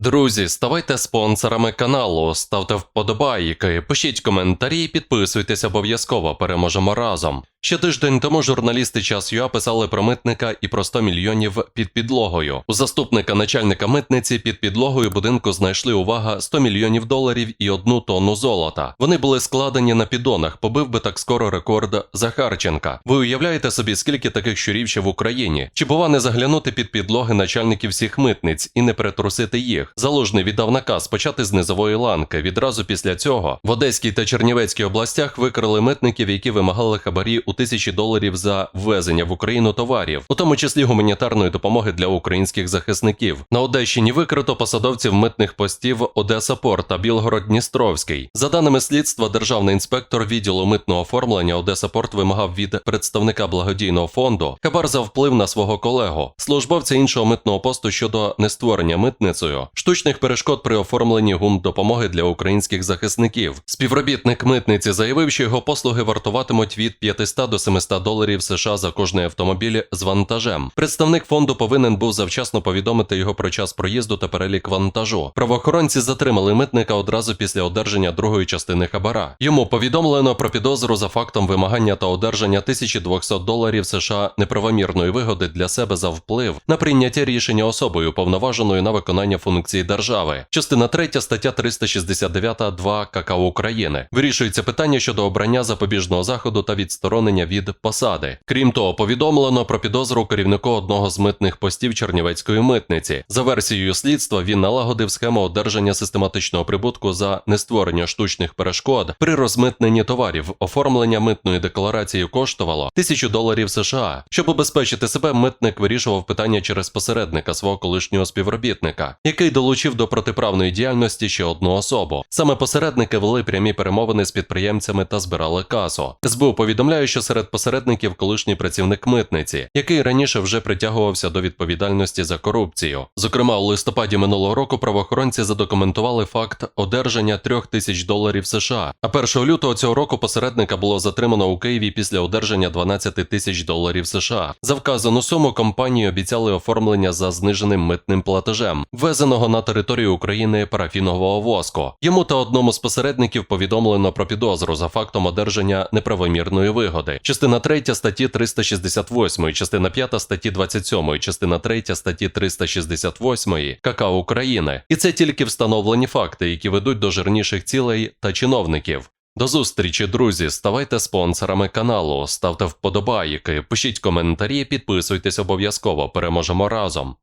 Друзі, ставайте спонсорами каналу, ставте вподобайки, пишіть коментарі, і підписуйтесь обов'язково. Переможемо разом. Ще тиждень тому журналісти час писали про митника і про 100 мільйонів під підлогою. У заступника начальника митниці під підлогою будинку знайшли увага 100 мільйонів доларів і одну тонну золота. Вони були складені на піддонах. Побив би так скоро рекорд Захарченка. Ви уявляєте собі, скільки таких щурів ще в Україні? Чи бува не заглянути під підлоги начальників всіх митниць і не перетрусити їх? Залужний віддав наказ почати з низової ланки. Відразу після цього в Одеській та Чернівецькій областях викрили митників, які вимагали хабарі у тисячі доларів за ввезення в Україну товарів, у тому числі гуманітарної допомоги для українських захисників. На Одещині викрито посадовців митних постів Одеса Порт та Білгород-Дністровський. За даними слідства, державний інспектор відділу митного оформлення Одеса Порт вимагав від представника благодійного фонду хабар за вплив на свого колегу, службовця іншого митного посту щодо нестворення митницею штучних перешкод при оформленні гум допомоги для українських захисників. Співробітник митниці заявив, що його послуги вартуватимуть від 500 до 700 доларів США за кожний автомобіль з вантажем. Представник фонду повинен був завчасно повідомити його про час проїзду та перелік вантажу. Правоохоронці затримали митника одразу після одержання другої частини хабара. Йому повідомлено про підозру за фактом вимагання та одержання 1200 доларів США неправомірної вигоди для себе за вплив на прийняття рішення особою повноваженою на виконання функцій держави. Частина 3 стаття 369 2 КК України. Вирішується питання щодо обрання запобіжного заходу та відсторонення від посади. Крім того, повідомлено про підозру керівнику одного з митних постів Чернівецької митниці. За версією слідства він налагодив схему одержання систематичного прибутку за нестворення штучних перешкод при розмитненні товарів. Оформлення митної декларації коштувало тисячу доларів США. Щоб убезпечити себе, митник вирішував питання через посередника свого колишнього співробітника, який долучив до протиправної діяльності ще одну особу. Саме посередники вели прямі перемовини з підприємцями та збирали касу. СБУ повідомляє, що серед посередників колишній працівник митниці, який раніше вже притягувався до відповідальності за корупцію. Зокрема, у листопаді минулого року правоохоронці задокументували факт одержання трьох тисяч доларів США. А 1 лютого цього року посередника було затримано у Києві після одержання 12 тисяч доларів США. За вказану суму компанії обіцяли оформлення за зниженим митним платежем, на територію України парафінового воску. Йому та одному з посередників повідомлено про підозру за фактом одержання неправомірної вигоди. Частина 3 статті 368, частина 5 статті 27, частина 3 статті 368 КК України. І це тільки встановлені факти, які ведуть до жирніших цілей та чиновників. До зустрічі, друзі. Ставайте спонсорами каналу, ставте вподобайки, пишіть коментарі, підписуйтесь обов'язково. Переможемо разом.